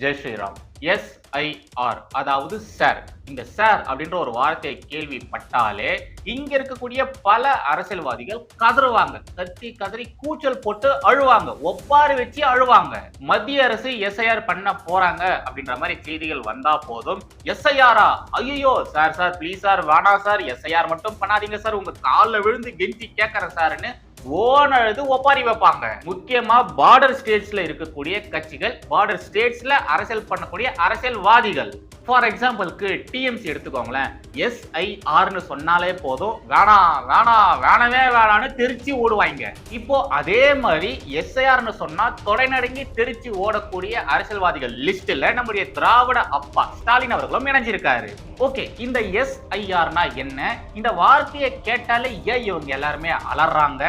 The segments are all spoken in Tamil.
ஜெய் ஸ்ரீராம். எஸ்ஐஆர் அதாவது சார் இந்த சார் அப்படின்ற ஒரு வார்த்தையை கேள்விப்பட்டாலே இங்க இருக்கக்கூடிய பல அரசியல்வாதிகள் கதறுவாங்க. கத்தி கதறி கூச்சல் போட்டு அழுவாங்க. ஒப்பாறு வச்சு அழுவாங்க. மத்திய அரசு எஸ்ஐஆர் பண்ண போறாங்க அப்படின்ற மாதிரி செய்திகள் வந்தா போதும். எஸ்ஐஆரா ஐயோ சார் சார் ப்ளீஸ் சார் வேணா சார் எஸ்ஐஆர் மட்டும் பண்ணாதீங்க சார் உங்க காலில் விழுந்து கெஞ்சி கேட்கறேன் சார்னு ஓன் அழுது ஒப்பாரி வைப்பாங்க. முக்கியமா பார்டர் ஸ்டேட்ஸ்ல இருக்கக்கூடிய கட்சிகள் பார்டர் ஸ்டேட்ஸ்ல அரசியல் பண்ணக்கூடிய அரசியல்வாதிகள். ஃபார் எக்ஸாம்பிளுக்கு டிஎம்சி எடுத்துக்கோங்களேன். எஸ்ஐஆர்னு சொன்னாலே போதும். வேணாம் வேணாம் வேணவே வேணான்னு திருச்சி ஓடுவாங்க இப்போ அதே மாதிரி எஸ்ஐஆர்னு சொன்னா தொடைநடுங்கி திருச்சி ஓடக்கூடிய அரசியல்வாதிகள் லிஸ்ட்ல நம்முடைய திராவிட அப்பா ஸ்டாலின் அவர்களும் இணைஞ்சிருக்காரு. ஓகே இந்த எஸ்ஐஆர்னா என்ன? இந்த வார்த்தையை கேட்டாலே ஏன் இவங்க எல்லாருமே அலறாங்க?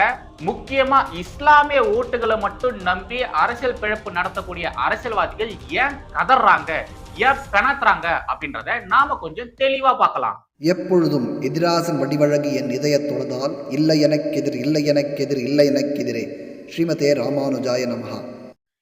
முக்கியமா இஸ்லாமிய ஓட்டுகளை மட்டும் நம்பி அரசியல் பிழப்பு நடத்தக்கூடிய அரசியல்வாதிகள் ஏன் கதறாங்க? ஏன் பெணத்துறாங்க அப்படின்றத நாம கொஞ்சம் தெளிவா பார்க்கலாம். எப்பொழுதும் எதிராசன் வடிவழகு என் இதய தொழுதால் இல்லை எனக்கெதிர் இல்லை எனக்கெதிர் இல்லை எனக்கெதிரே ஸ்ரீமதே ராமானுஜாய நமஹா.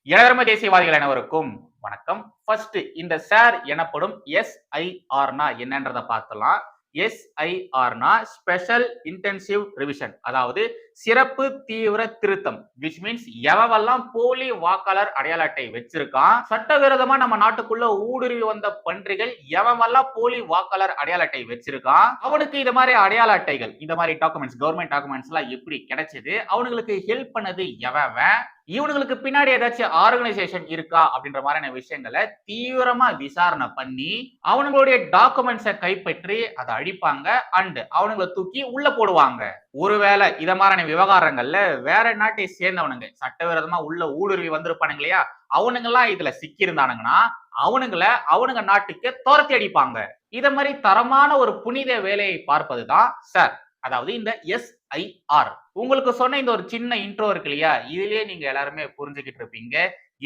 இளதர்ம தேசியவாதிகள் அனைவருக்கும் வணக்கம். ஃபர்ஸ்ட் இந்த சார் எனப்படும் எஸ்ஐஆர்னா என்னன்றதை பார்க்கலாம் எஸ்ஐஆர்னா ஸ்பெஷல் இன்டென்சிவ் ரிவிஷன் அதாவது சிறப்பு தீவிர திருத்தம் விச் மீன்ஸ் எவெல்லாம் போலி வாக்காளர் அடையாள அட்டை வச்சிருக்கான் சட்டவிரோதமா நம்ம நாட்டுக்குள்ள ஊடுருவி வந்த பன்றிகள் எவெல்லாம் போலி வாக்காளர் அடையாள அட்டை வச்சிருக்கான் அவனுக்கு இந்த மாதிரி அடையாள அட்டைகள் இந்த மாதிரி டாக்குமெண்ட்ஸ் கவர்மெண்ட் டாக்குமெண்ட்ஸ் எல்லாம் எப்படி கிடைச்சது அவனுங்களுக்கு ஹெல்ப் பண்ணது எவன்? இவனுங்களுக்கு பின்னாடி ஏதாச்சும் ஆர்கனைசேஷன் இருக்கா அப்படின்ற மாதிரியான விஷயங்களை தீவிரமா விசாரணை பண்ணி அவனுங்களுடைய டாக்குமெண்ட்ஸை கைப்பற்றி அதை அழிப்பாங்க அண்ட் அவனுங்களை தூக்கி உள்ள போடுவாங்க. ஒருவேளை இத மாதிரியான விவகாரங்கள்ல வேற நாட்டை சேர்ந்தவனுங்க சட்டவிரோதமா உள்ள ஊடுருவி வந்திருப்பானுங்க இல்லையா? அவனுங்கெல்லாம் இதுல சிக்கி இருந்தானுங்கன்னா அவனுங்கள அவனுங்க நாட்டுக்கு துரத்தி அடிப்பாங்க. இத மாதிரி தரமான ஒரு புனித வேலையை பார்ப்பதுதான் சார் அதாவது இந்த எஸ் ஐஆர் உங்களுக்கு சொன்ன இந்த ஒரு சின்ன இன்ட்ரோ இருக்கு இல்லையா? இதுலயே நீங்க எல்லாருமே புரிஞ்சுக்கிட்டு இருப்பீங்க.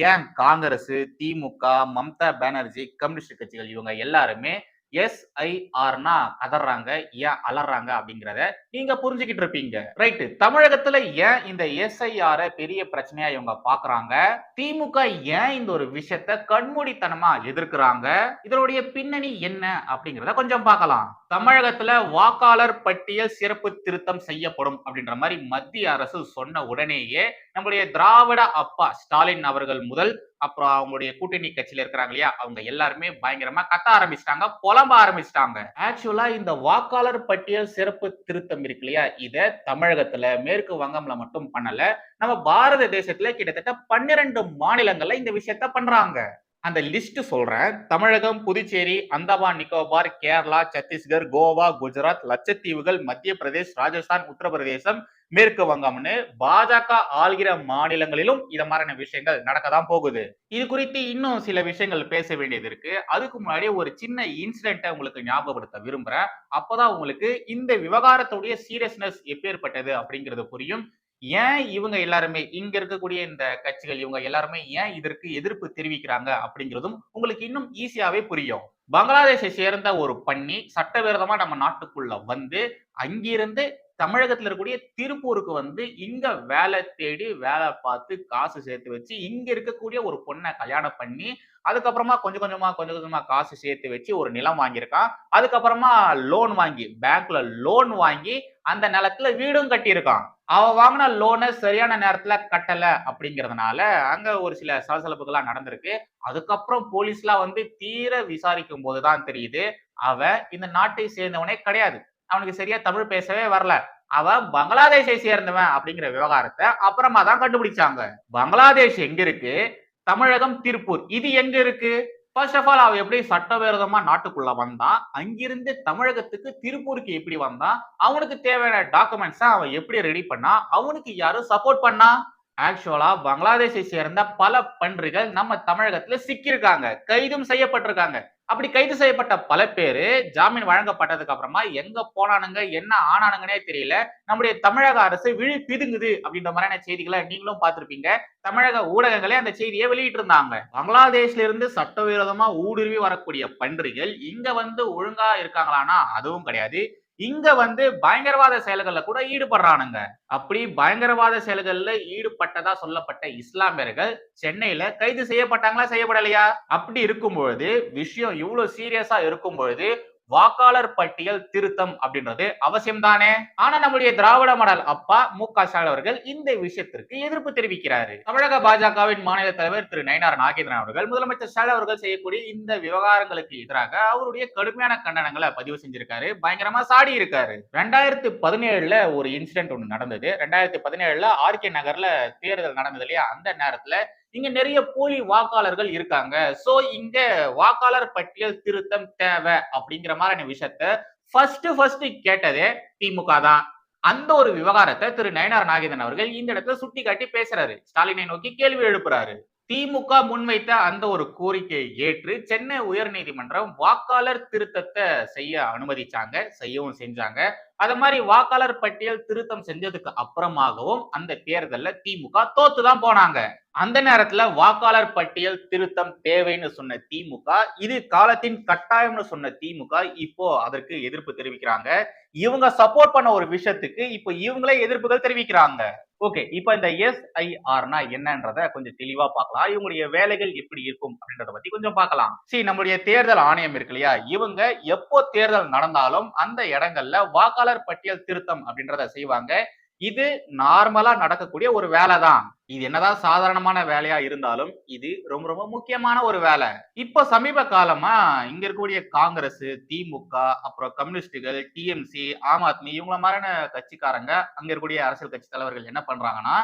ஏன் காங்கிரஸ் திமுக மம்தா பானர்ஜி கம்யூனிஸ்ட் கட்சிகள் இவங்க எல்லாருமே எஸ்ஐஆர்னா கதறாங்க ஏன் அலறாங்க அப்படிங்கிறத நீங்க புரிஞ்சுக்கிட்டு இருப்பீங்க. ரைட்டு தமிழகத்துல ஏன் இந்த எஸ்ஐஆர பெரிய பிரச்சனையா இவங்க பாக்குறாங்க? திமுக ஏன் இந்த ஒரு விஷயத்த கண்மூடித்தனமா எதிர்க்கிறாங்க? இதனுடைய பின்னணி என்ன அப்படிங்கிறத கொஞ்சம் பார்க்கலாம். தமிழகத்துல வாக்காளர் பட்டியல் சிறப்பு திருத்தம் செய்யப்படும் அப்படின்ற மாதிரி மத்திய அரசு சொன்ன உடனேயே நம்முடைய திராவிட அப்பா ஸ்டாலின் அவர்கள் முதல் அப்புறம் அவங்களுடைய கூட்டணி கட்சியில இருக்கிறாங்க இல்லையா அவங்க எல்லாருமே பயங்கரமா கத்த ஆரம்பிச்சிட்டாங்க புலம்ப ஆரம்பிச்சிட்டாங்க. ஆக்சுவலா இந்த வாக்காளர் பட்டியல் சிறப்பு திருத்தம் இருக்கு இல்லையா இத தமிழகத்துல மேற்கு வங்கம்ல மட்டும் பண்ணல நம்ம பாரத தேசத்துல கிட்டத்தட்ட பன்னிரண்டு மாநிலங்கள்ல இந்த விஷயத்த பண்றாங்க. அந்த லிஸ்ட் சொல்றேன். தமிழகம் புதுச்சேரி அந்தமான் நிக்கோபார் கேரளா சத்தீஸ்கர் கோவா குஜராத் லட்சத்தீவுகள் மத்திய பிரதேஷ் ராஜஸ்தான் உத்தரப்பிரதேசம் மேற்கு வங்கம்னு பாஜக ஆள்கிற மாநிலங்களிலும் இத மாதிரியான விஷயங்கள் நடக்கதான் போகுது. இது குறித்து இன்னும் சில விஷயங்கள் பேச வேண்டியது இருக்கு. அதுக்கு முன்னாடி ஒரு சின்ன இன்சிடென்ட்டை உங்களுக்கு ஞாபகப்படுத்த விரும்புறேன். அப்பதான் உங்களுக்கு இந்த விவகாரத்துடைய சீரியஸ்னஸ் எப்பேற்பட்டது அப்படிங்கிறது புரியும். ஏன் இவங்க எல்லாருமே இங்க இருக்கக்கூடிய இந்த கட்சிகள் இவங்க எல்லாருமே ஏன் இதற்கு எதிர்ப்பு தெரிவிக்கிறாங்க அப்படிங்கிறதும் உங்களுக்கு இன்னும் ஈஸியாவே புரியும். பங்களாதேஷை சேர்ந்த ஒரு பண்ணி சட்டவிரோதமா நம்ம நாட்டுக்குள்ள வந்து அங்கிருந்து தமிழகத்துல இருக்கக்கூடிய திருப்பூருக்கு வந்து இங்க வேலை தேடி வேலை பார்த்து காசு சேர்த்து வச்சு இங்க இருக்கக்கூடிய ஒரு பொண்ணை கல்யாணம் பண்ணி அதுக்கப்புறமா கொஞ்சம் கொஞ்சமா கொஞ்சம் கொஞ்சமா காசு சேர்த்து வச்சு ஒரு நிலம் வாங்கியிருக்கான் அதுக்கப்புறமா லோன் வாங்கி பேங்க்ல லோன் வாங்கி அந்த நிலத்துல வீடும் கட்டியிருக்கான். அவ வாங்கின லோனை சரியான நேரத்துல கட்டல அப்படிங்கிறதுனால அங்க ஒரு சில சலசலப்புகள்லாம் நடந்திருக்கு. அதுக்கப்புறம் போலீஸ்லாம் வந்து தீர விசாரிக்கும் போதுதான் தெரியுது அவன் இந்த நாட்டை சேர்ந்தவனே கிடையாது. அவனுக்கு சரியா தமிழ் பேசவே வரல. அவன் பங்களாதேஷை சேர்ந்தவன் அப்படிங்கிற விவகாரத்தை அப்புறமா தான் கண்டுபிடிச்சாங்க. பங்களாதேஷ் எங்க இருக்கு? தமிழகம் திருப்பூர். இது எங்க இருக்கு? ஃபர்ஸ்ட் ஆஃப் ஆல் அவன் எப்படி சட்டவிரோதமா நாட்டுக்குள்ள வந்தான்? அங்கிருந்து தமிழகத்துக்கு திருப்பூருக்கு எப்படி வந்தான்? அவனுக்கு தேவையான டாக்குமெண்ட்ஸை அவன் எப்படி ரெடி பண்ணா அவனுக்கு யாரும் சப்போர்ட் பண்ணா? ஆக்சுவலா பங்களாதேஷை சேர்ந்த பல பன்றிகள் நம்ம தமிழகத்துல சிக்கியிருக்காங்க. கைதும் செய்யப்பட்டிருக்காங்க. அப்படி கைது செய்யப்பட்ட பல பேரு ஜாமீன் வழங்கப்பட்டதுக்கு அப்புறமா எங்க போனானுங்க என்ன ஆனானுங்கன்னே தெரியல. நம்முடைய தமிழக அரசு விழி பிதுங்குது அப்படின்ற மாதிரியான செய்திகளை நீங்களும் பார்த்திருப்பீங்க. தமிழக ஊடகங்களே அந்த செய்தியை வெளியிட்டு இருந்தாங்க பங்களாதேஷ்ல இருந்து சட்டவிரோதமா ஊடுருவி வரக்கூடிய பன்றிகள் இங்க வந்து ஒழுங்கா இருக்காங்களானா அதுவும் கிடையாது. இங்க வந்து பயங்கரவாத செயல்கள்ல கூட ஈடுபடுறானுங்க. அப்படி பயங்கரவாத செயல்கள்ல ஈடுபட்டதா சொல்லப்பட்ட இஸ்லாமியர்கள் சென்னையில கைது செய்யப்பட்டாங்களா செய்யப்படலையா? அப்படி இருக்கும் பொழுது விஷயம் இவ்வளவு சீரியஸா இருக்கும் பொழுது வாக்காளர் பட்டியல் திருத்தம் அப்படின்றது அவசியம் தானே ஆனா நம்முடைய திராவிட மாடல் அப்பா மு க ஸ்டாலின் அவர்கள் இந்த விஷயத்திற்கு எதிர்ப்பு தெரிவிக்கிறாரு. தமிழக பாஜகவின் மாநில தலைவர் திரு நயினார் நாகேந்திரன் அவர்கள் முதலமைச்சர் ஸ்டாலின் அவர்கள் செய்யக்கூடிய இந்த விவகாரங்களுக்கு எதிராக அவருடைய கடுமையான கண்டனங்களை பதிவு செஞ்சிருக்காரு. பயங்கரமா சாடி இருக்காரு. ரெண்டாயிரத்தி பதினேழுல ஒரு இன்சிடென்ட் ஒன்று நடந்தது. ரெண்டாயிரத்தி பதினேழுல ஆர்கே நகர்ல தேர்தல் நடந்தது இல்லையா? அந்த நேரத்துல இங்க நிறைய போலி வாக்காளர்கள் இருக்காங்க. சோ இங்க வாக்காளர் பட்டியல் திருத்தம் தேவை அப்படிங்கிற மாதிரியான விஷயத்த ஃபர்ஸ்ட் ஃபர்ஸ்ட் கேட்டதே திமுக தான். அந்த ஒரு விவகாரத்தை திரு. நயனார் நாகேந்திரன் அவர்கள் இந்த இடத்துல சுட்டி காட்டி பேசுறாரு. ஸ்டாலினை நோக்கி கேள்வி எழுப்புறாரு. திமுக முன்வைத்த அந்த ஒரு கோரிக்கையை ஏற்று சென்னை உயர் நீதிமன்றம் வாக்காளர் திருத்தத்தை செய்ய அனுமதிச்சாங்க செய்யவும் செஞ்சாங்க. அது மாதிரி வாக்காளர் பட்டியல் திருத்தம் செஞ்சதுக்கு அப்புறமாகவும் அந்த தேர்தல்ல திமுக தோத்து தான் போனாங்க. அந்த நேரத்துல வாக்காளர் பட்டியல் திருத்தம் தேவைன்னு சொன்ன திமுக இது காலத்தின் கட்டாயம்னு சொன்ன திமுக இப்போ அதற்கு எதிர்ப்பு தெரிவிக்கிறாங்க. இவங்க சப்போர்ட் பண்ண ஒரு விஷயத்துக்கு இப்போ இவங்களே எதிர்ப்புகள் தெரிவிக்கிறாங்க. ஓகே இப்போ இந்த எஸ்ஐஆர்னா என்னன்றத கொஞ்சம் தெளிவா பார்க்கலாம். இவங்களுடைய வேலைகள் எப்படி இருக்கும் அப்படின்றத பத்தி கொஞ்சம் பார்க்கலாம். சரி நம்மளுடைய தேர்தல் ஆணையம் இருக்கு இல்லையா? இவங்க எப்போ தேர்தல் நடந்தாலும் அந்த இடங்கள்ல வாக்காளர் பட்டியல் திருத்தம் அப்படின்றத செய்வாங்க. இது நார்மலா நடக்கக்கூடிய ஒரு வேலை தான் இது என்னதான் சாதாரணமான வேலையா இருந்தாலும் இது ரொம்ப ரொம்ப முக்கியமான ஒரு வேலை. இப்போ சமீப காலமா இங்க இருக்கக்கூடிய காங்கிரஸ் திமுக அப்புறம் கம்யூனிஸ்டுகள் டிஎம்சி ஆம் ஆத்மி இவங்கள மாதிரியான கட்சிக்காரங்க அங்க இருக்கக்கூடிய அரசியல் கட்சி தலைவர்கள் என்ன பண்றாங்கன்னா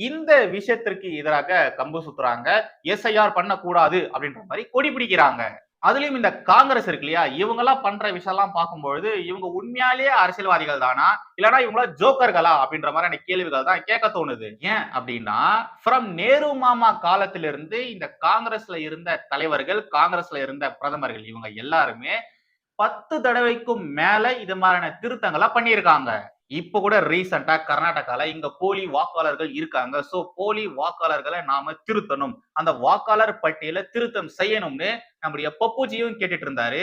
இந்த விஷயத்திற்கு எதிராக கம்பு சுத்துறாங்க. எஸ்ஐஆர் பண்ணக்கூடாது அப்படின்ற மாதிரி கொடி பிடிக்கிறாங்க. அதுலயும் இந்த காங்கிரஸ் இருக்கு இல்லையா? இவங்க எல்லாம் பண்ற விஷயம் எல்லாம் பார்க்கும்பொழுது இவங்க உண்மையாலேயே அரசியல்வாதிகள் தானா? இல்லைன்னா இவங்களா ஜோக்கர்களா? அப்படின்ற மாதிரியான கேள்விகள் தான் கேட்க தோணுது. ஏன் அப்படின்னா ஃப்ரம் நேரு மாமா காலத்திலிருந்து இந்த காங்கிரஸ்ல இருந்த தலைவர்கள் காங்கிரஸ்ல இருந்த பிரதமர்கள் இவங்க எல்லாருமே பத்து தடவைக்கும் மேல இது மாதிரியான திருத்தங்களை பண்ணியிருக்காங்க. இப்ப கூட ரீசெண்டா கர்நாடகால இங்க போலி வாக்காளர்கள் இருக்காங்க. சோ போலி வாக்காளர்களை நாம திருத்தணும். அந்த வாக்காளர் பட்டியல திருத்தம் செய்யணும்னு நம்முடைய பப்புஜியும் கேட்டுட்டு இருந்தாரு.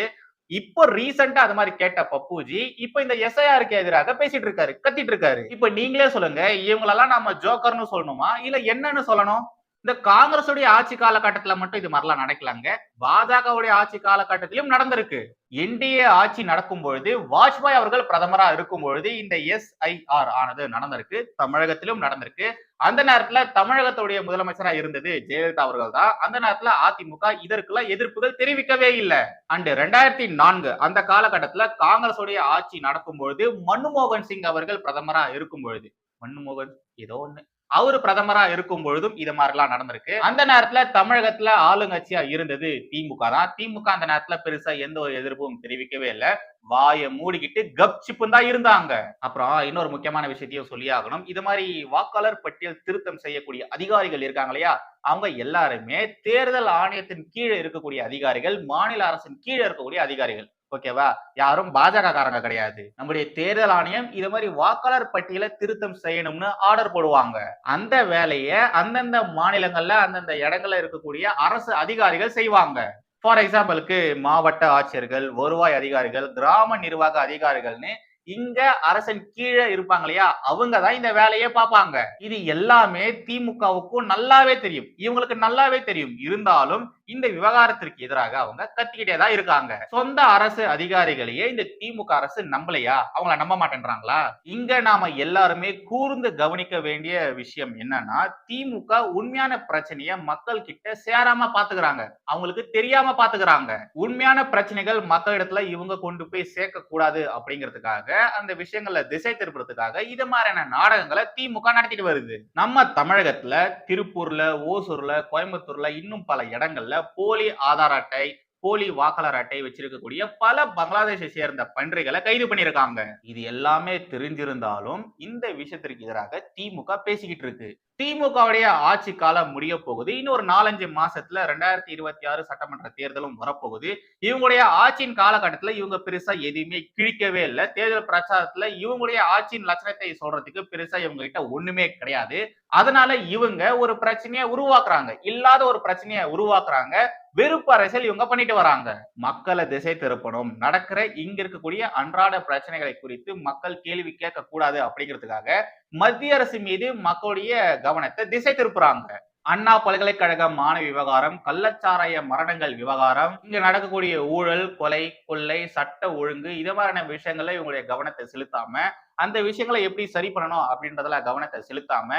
இப்போ ரீசெண்டா அது மாதிரி கேட்ட பப்புஜி இப்ப இந்த எஸ்ஐஆருக்கு எதிராக பேசிட்டு இருக்காரு கத்திட்டு இருக்காரு. இப்ப நீங்களே சொல்லுங்க இவங்களெல்லாம் நாம ஜோக்கர்னு சொல்லணுமா? இல்ல என்னன்னு சொல்லணும்? இந்த காங்கிரஸுடைய ஆட்சி காலகட்டத்துல மட்டும் இது மாதிரிலாம் நடக்கலாங்க. பாஜகவுடைய ஆட்சி காலகட்டத்திலும் நடந்திருக்கு. என்டிஏ ஆட்சி நடக்கும் பொழுது வாஜ்பாய் அவர்கள் பிரதமரா இருக்கும் பொழுது இந்த எஸ்ஐஆர் ஆனது நடந்திருக்கு. தமிழகத்திலும் நடந்திருக்கு. அந்த நேரத்துல தமிழகத்துடைய முதலமைச்சரா இருந்தது ஜெயலலிதா அவர்கள் தான் அந்த நேரத்துல அதிமுக இதற்குள்ள எதிர்ப்புகள் தெரிவிக்கவே இல்லை. அண்ட் ரெண்டாயிரத்தி நான்கு அந்த காலகட்டத்துல காங்கிரஸுடைய ஆட்சி நடக்கும் பொழுது மன்மோகன் சிங் அவர்கள் பிரதமரா இருக்கும் பொழுது மன்மோகன் ஏதோ ஒண்ணு அவரு பிரதமரா இருக்கும் பொழுதும் இது மாதிரிலாம் நடந்திருக்கு. அந்த நேரத்துல தமிழகத்துல ஆளுங்கட்சியா இருந்தது திமுக தான். திமுக அந்த நேரத்துல பெருசா எந்த ஒரு எதிர்ப்பும் தெரிவிக்கவே இல்லை. வாயை மூடிக்கிட்டு கப்சிப்பு தான் இருந்தாங்க. அப்புறம் இன்னொரு முக்கியமான விஷயத்தையும் சொல்லி ஆகணும். இது மாதிரி வாக்காளர் பட்டியல் திருத்தம் செய்யக்கூடிய அதிகாரிகள் இருக்காங்க இல்லையா? அவங்க எல்லாருமே தேர்தல் ஆணையத்தின் கீழே இருக்கக்கூடிய அதிகாரிகள் மாநில அரசின் கீழே இருக்கக்கூடிய அதிகாரிகள். ஓகேவா? யாரும் பாஜக காரங்க கிடையாது. நம்முடைய தேர்தல் ஆணையம் இது மாதிரி வாக்காளர் பட்டியலை திருத்தம் செய்யணும்னு ஆர்டர் போடுவாங்க. அந்த வேலையை அந்தந்த மாநிலங்கள்ல அந்தந்த இடங்கள்ல இருக்கக்கூடிய அரசு அதிகாரிகள் செய்வாங்க. ஃபார் எக்ஸாம்பிளுக்கு மாவட்ட ஆட்சியர்கள் வருவாய் அதிகாரிகள் கிராம நிர்வாக அதிகாரிகள்னு இங்க அரசன் கீழே இருப்பாங்க இல்லையா? அவங்க தான் இந்த வேலையை பார்ப்பாங்க. இது எல்லாமே திமுகவுக்கும் நல்லாவே தெரியும். இவங்களுக்கு நல்லாவே தெரியும். இருந்தாலும் இந்த விவகாரத்திற்கு எதிராக அவங்க கத்திக்கிட்டே தான் இருக்காங்க. சொந்த அரசு அதிகாரிகளையே இந்த திமுக அரசு நம்பலையா? அவங்கள நம்ப மாட்டேன்றாங்களா? இங்க நாம எல்லாருமே கூர்ந்து கவனிக்க வேண்டிய விஷயம் என்னன்னா திமுக உண்மையான பிரச்சனைய மக்கள் கிட்ட சேராம பாத்துக்கிறாங்க. அவங்களுக்கு தெரியாம பாத்துக்கிறாங்க. உண்மையான பிரச்சனைகள் மக்களிடத்துல இவங்க கொண்டு போய் சேர்க்க கூடாது அப்படிங்கிறதுக்காக அந்த விஷயங்களை திசை திருப்புறதுக்காக இது மாதிரியான நாடகங்களை திமுக நடத்திட்டு வருது. நம்ம தமிழகத்துல திருப்பூர்ல ஓசூர்ல கோயம்புத்தூர்ல இன்னும் பல இடங்கள்ல போலி ஆதார் அட்டை போலி வாக்காளர் அட்டை வச்சிருக்கக்கூடிய பல பங்களாதேஷை சேர்ந்த பன்றிகளை கைது பண்ணியிருக்காங்க. இது எல்லாமே தெரிஞ்சிருந்தாலும் இந்த விஷயத்திற்கு எதிராக திமுக பேசிக்கிட்டு இருக்கு. திமுகவுடைய ஆட்சி காலம் முடிய போகுது. இன்னும் ஒரு நாலஞ்சு மாசத்துல ரெண்டாயிரத்தி இருபத்தி ஆறு சட்டமன்ற தேர்தலும் வரப்போகுது. இவங்களுடைய ஆட்சியின் காலகட்டத்துல இவங்க பெருசா எதுவுமே கிழிக்கவே இல்லை. தேர்தல் பிரச்சாரத்துல இவங்களுடைய ஆட்சியின் லட்சணத்தை சொல்றதுக்கு பெருசா இவங்க கிட்ட ஒண்ணுமே கிடையாது. அதனால இவங்க ஒரு பிரச்சனையை உருவாக்குறாங்க. இல்லாத ஒரு பிரச்சனையை உருவாக்குறாங்க. வெறுப்பு அரசியல் இவங்க பண்ணிட்டு வராங்க. மக்களை திசை திருப்பணும். நடக்கிற இங்க இருக்கக்கூடிய அன்றாட பிரச்சனைகளை குறித்து மக்கள் கேள்வி கேட்க கூடாது அப்படிங்கிறதுக்காக மத்திய அரசு மீது மக்களுடைய கவனத்தை திசை திருப்புறாங்க. அண்ணா பல்கலைக்கழக மாணவி விவகாரம் கள்ளச்சாராய மரணங்கள் விவகாரம் இங்க நடக்கக்கூடிய ஊழல் கொலை கொள்ளை சட்ட ஒழுங்கு இது மாதிரியான விஷயங்கள்ல இவங்களுடைய கவனத்தை செலுத்தாம அந்த விஷயங்களை எப்படி சரி பண்ணணும் அப்படின்றதுல கவனத்தை செலுத்தாம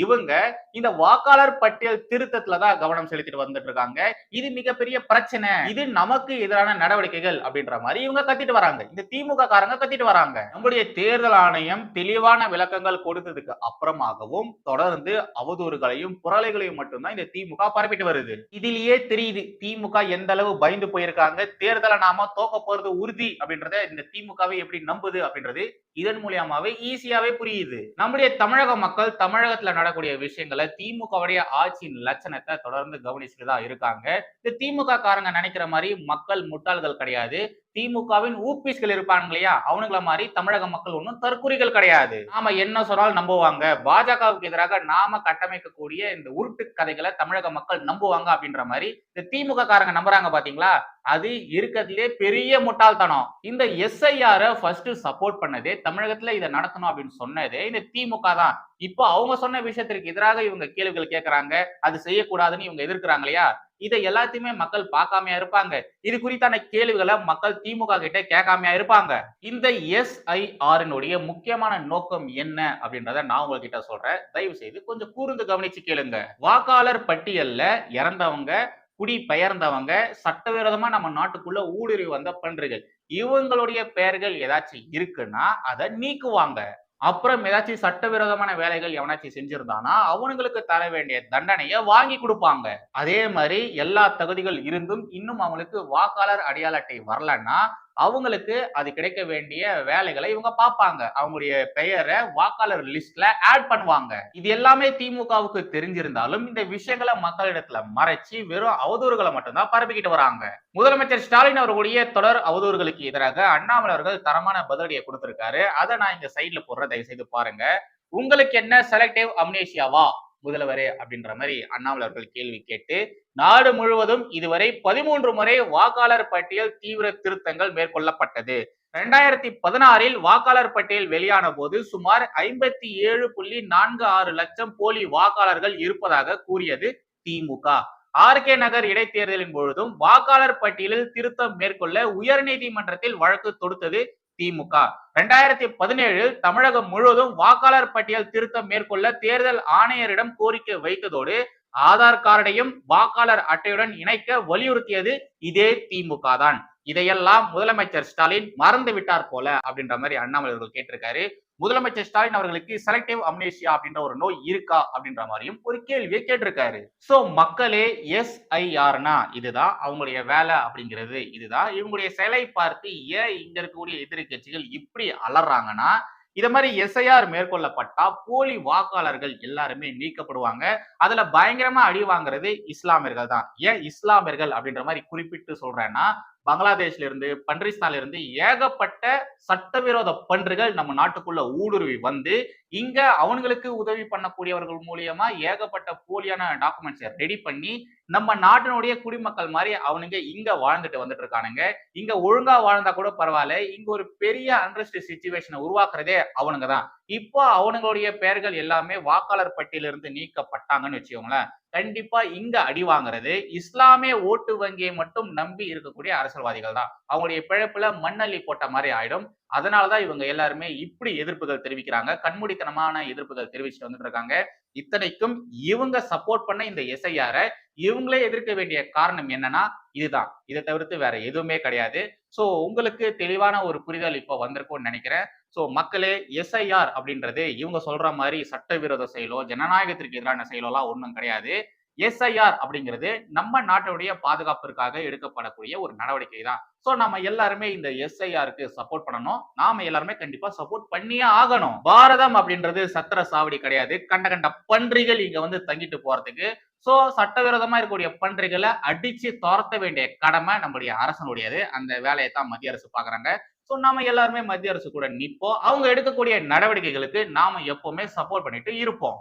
இவங்க இந்த வாக்காளர் பட்டியல் திருத்தத்துல தான் கவனம் செலுத்திட்டு வந்துட்டு இருக்காங்க. இது மிகப்பெரிய பிரச்சனை. இது நமக்கு எதிரான நடவடிக்கைகள் அப்படின்ற மாதிரி இவங்க கத்திட்டு வராங்க. இந்த திமுக காரங்க கத்திட்டு வராங்க. நம்முடைய தேர்தல் ஆணையம் தெளிவான விளக்கங்கள் கொடுத்ததுக்கு அப்புறமாகவும் தொடர்ந்து அவதூறுகளையும் புரளைகளையும் மட்டும்தான் இந்த திமுக பரப்பிட்டு வருது. இதிலேயே தெரியுது திமுக எந்த அளவு பயந்து போயிருக்காங்க. தேர்தலை நாம தோக்க போறது உறுதி அப்படின்றத இந்த திமுகவை எப்படி நம்புது அப்படின்றது இதன் மூலியமாவே ஈஸியாவே புரியுது. நம்முடைய தமிழக மக்கள் தமிழகத்துல நடக்கூடிய விஷயங்களை திமுகவுடைய ஆட்சியின் லட்சணத்தை தொடர்ந்து கவனிச்சுட்டு தான் இருக்காங்க. இந்த திமுக காரங்க நினைக்கிற மாதிரி மக்கள் முட்டாள்கள் கிடையாது. திமுகவின் ஊபிஸ்கள் இருப்பாங்க இல்லையா? அவனுங்கள மாதிரி தமிழக மக்கள் ஒன்றும் தற்குறிகள் கிடையாது. நாம என்ன சொன்னாலும் நம்புவாங்க. பாஜகவுக்கு எதிராக நாம கட்டமைக்கக்கூடிய இந்த உருட்டு கதைகளை தமிழக மக்கள் நம்புவாங்க அப்படின்ற மாதிரி இந்த திமுக காரங்க நம்புறாங்க பாத்தீங்களா? அது இருக்கிறதுலே பெரிய முட்டாள்தனம். இந்த எஸ்ஐஆர ஃபர்ஸ்ட் சப்போர்ட் பண்ணதே தமிழகத்துல இதை நடத்தணும் அப்படின்னு சொன்னதே இந்த திமுக தான். இப்போ அவங்க சொன்ன விஷயத்திற்கு எதிராக இவங்க கேள்விகள் கேட்கறாங்க அது செய்யக்கூடாதுன்னு இவங்க எதிர்க்கிறாங்க இல்லையா? இதை எல்லாத்தையுமே மக்கள் பார்க்காமையா இருப்பாங்க. இது குறித்தான கேள்விகளை மக்கள் திமுக கிட்ட கேட்காமையா இருப்பாங்க. இந்த எஸ்ஐஆரினுடைய முக்கியமான நோக்கம் என்ன அப்படின்றத நான் உங்ககிட்ட சொல்றேன். தயவு செய்து கொஞ்சம் கூர்ந்து கவனிச்சு கேளுங்க. வாக்காளர் பட்டியல்ல இறந்தவங்க குடி பெயர்ந்தவங்க சட்டவிரோதமா நம்ம நாட்டுக்குள்ள ஊடுருவி வந்த பன்றுகள் இவங்களுடைய பெயர்கள் ஏதாச்சும் இருக்குன்னா அதை நீக்குவாங்க. அப்புறம் ஏதாச்சும் சட்டவிரோதமான வேலைகள் எவனாச்சும் செஞ்சிருந்தானா அவனுங்களுக்கு தர வேண்டிய தண்டனையை வாங்கி கொடுப்பாங்க. அதே மாதிரி எல்லா தகுதிகள் இருந்தும் இன்னும் அவங்களுக்கு வாக்காளர் அடையாள அட்டை வரலன்னா அவங்களுக்கு அது கிடைக்க வேண்டிய வேலைகளை இவங்க பார்ப்பாங்க. அவங்களுடைய பெயரை வாக்காளர் லிஸ்ட்ல ஆட் பண்ணுவாங்க. இது எல்லாமே திமுகவுக்கு தெரிஞ்சிருந்தாலும் இந்த விஷயங்களை மக்களிடத்துல மறைச்சு வெறும் அவதூறுகளை மட்டும்தான் பரப்பிக்கிட்டு வராங்க. முதலமைச்சர் ஸ்டாலின் அவர்களுடைய தொடர் அவதூறுகளுக்கு எதிராக அண்ணாமலை அவர்கள் தரமான பதிலடியை கொடுத்திருக்காரு. அதை நான் இந்த சைட்ல போடுற தயவு செய்து பாருங்க. உங்களுக்கு என்ன செலக்டிவ் அம்னேஷியாவா முதல்வரே அப்படின்ற மாதிரி அண்ணாமலை அவர்கள் கேள்வி கேட்டு நாடு முழுவதும் இதுவரை பதிமூன்று முறை வாக்காளர் பட்டியல் தீவிர திருத்தங்கள் மேற்கொள்ளப்பட்டது. இரண்டாயிரத்தி பதினாறில் வாக்காளர் பட்டியல் வெளியான போது சுமார் ஐம்பத்தி ஏழு புள்ளி நான்கு ஆறு லட்சம் போலி வாக்காளர்கள் இருப்பதாக கூறியது திமுக. ஆர் கே நகர் இடைத்தேர்தலின் பொழுதும் வாக்காளர் பட்டியலில் திருத்தம் மேற்கொள்ள உயர்நீதிமன்றத்தில் வழக்கு தொடுத்தது திமுக. ரெண்டாயிரத்தி பதினேழில் தமிழகம் முழுவதும் வாக்காளர் பட்டியல் திருத்தம் மேற்கொள்ள தேர்தல் ஆணையரிடம் கோரிக்கை வைத்ததோடு ஆதார் கார்டையும் வாக்காளர் அட்டையுடன் இணைக்க வலியுறுத்தியது இதே திமுக தான். இதையெல்லாம் முதலமைச்சர் ஸ்டாலின் மறந்து விட்டார் போல அப்படின்ற மாதிரி அண்ணாமலை அவர்கள் கேட்டிருக்காரு. முதலமைச்சர் ஸ்டாலின் அவர்களுக்கு செலக்டிவ் அம்னேஷியா அப்படின்ற ஒரு நோய் இருக்கா அப்படின்ற மாதிரியும் ஒரு கேள்வியை கேட்டிருக்காரு. சோ மக்களே எஸ்ஐஆர்னா இதுதான் அவங்களுடைய வேலை அப்படிங்கிறது. இதுதான் இவங்களுடைய செயலை பார்த்து ஏன் இங்க இருக்கக்கூடிய எதிர்கட்சிகள் இப்படி அலறாங்கன்னா இத மாதிரி எஸ்ஐஆர் மேற்கொள்ளப்பட்டா போலி வாக்காளர்கள் எல்லாருமே நீக்கப்படுவாங்க. அதுல பயங்கரமா அடி வாங்குறது இஸ்லாமியர்கள் தான் ஏன் இஸ்லாமியர்கள் அப்படின்ற மாதிரி குறிப்பிட்டு சொல்றேன்னா பங்களாதேஷ்ல இருந்து பன்றிஸ்தான்ல இருந்து ஏகப்பட்ட சட்டவிரோத பன்றுகள் நம்ம நாட்டுக்குள்ள ஊடுருவி வந்து இங்க அவங்களுக்கு உதவி பண்ணக்கூடியவர்கள் மூலியமா ஏகப்பட்ட போலியான டாக்குமெண்ட்ஸை ரெடி பண்ணி நம்ம நாட்டினுடைய குடிமக்கள் மாதிரி அவனுங்க இங்க வாழ்ந்துட்டு வந்துட்டு இருக்கானுங்க. இங்க ஒழுங்கா வாழ்ந்தா கூட பரவாயில்ல இங்க ஒரு பெரிய அண்ட்ரஸ்ட் சுச்சுவேஷனை உருவாக்குறதே அவனுங்க தான். இப்போ அவனுங்களுடைய பெயர்கள் எல்லாமே வாக்காளர் பட்டியலிருந்து நீக்கப்பட்டாங்கன்னு வச்சுக்கோங்களேன். கண்டிப்பா இங்க அடி வாங்குறது. இஸ்லாமிய ஓட்டு வங்கியை மட்டும் நம்பி இருக்கக்கூடிய அரசியல்வாதிகள் தான் அவங்களுடைய பிழைப்புல மண்ணள்ளி போட்ட மாதிரி ஆயிடும். அதனாலதான் இவங்க எல்லாருமே இப்படி எதிர்ப்புகள் தெரிவிக்கிறாங்க. கண்மூடித்தனமான எதிர்ப்புகள் தெரிவிச்சுட்டு வந்துட்டு இருக்காங்க இத்தனைக்கும் இவங்க சப்போர்ட் பண்ண இந்த எஸ்ஐஆர இவங்களே எதிர்க்க வேண்டிய காரணம் என்னன்னா இதுதான். இதை தவிர்த்து வேற எதுவுமே கிடையாது. சோ உங்களுக்கு தெளிவான ஒரு புரிதல் இப்போ வந்திருக்கும்னு நினைக்கிறேன். ஸோ மக்களே எஸ்ஐஆர் அப்படின்றது இவங்க சொல்ற மாதிரி சட்டவிரோத செயலோ ஜனநாயகத்திற்கு எதிரான செயலோலாம் ஒன்றும் கிடையாது. எஸ்ஐஆர் அப்படிங்கிறது நம்ம நாட்டுடைய பாதுகாப்பிற்காக எடுக்கப்படக்கூடிய ஒரு நடவடிக்கை தான். ஸோ நம்ம எல்லாருமே இந்த எஸ்ஐஆருக்கு சப்போர்ட் பண்ணணும். நாம எல்லாருமே கண்டிப்பா சப்போர்ட் பண்ணியே ஆகணும். பாரதம் அப்படின்றது சத்திர சாவடி கிடையாது. கண்ட கண்ட பன்றிகள் இங்க வந்து தங்கிட்டு போறதுக்கு. ஸோ சட்டவிரோதமா இருக்கக்கூடிய பன்றிகளை அடிச்சு துரத்த வேண்டிய கடமை நம்முடைய அரசனுடையது. அந்த வேலையை தான் மத்திய அரசு பாக்குறாங்க. ஸோ நாம எல்லாருமே மத்திய அரசு கூட நிற்போம் அவங்க எடுக்கக்கூடிய நடவடிக்கைகளுக்கு நாம எப்பவுமே சப்போர்ட் பண்ணிட்டு இருப்போம்.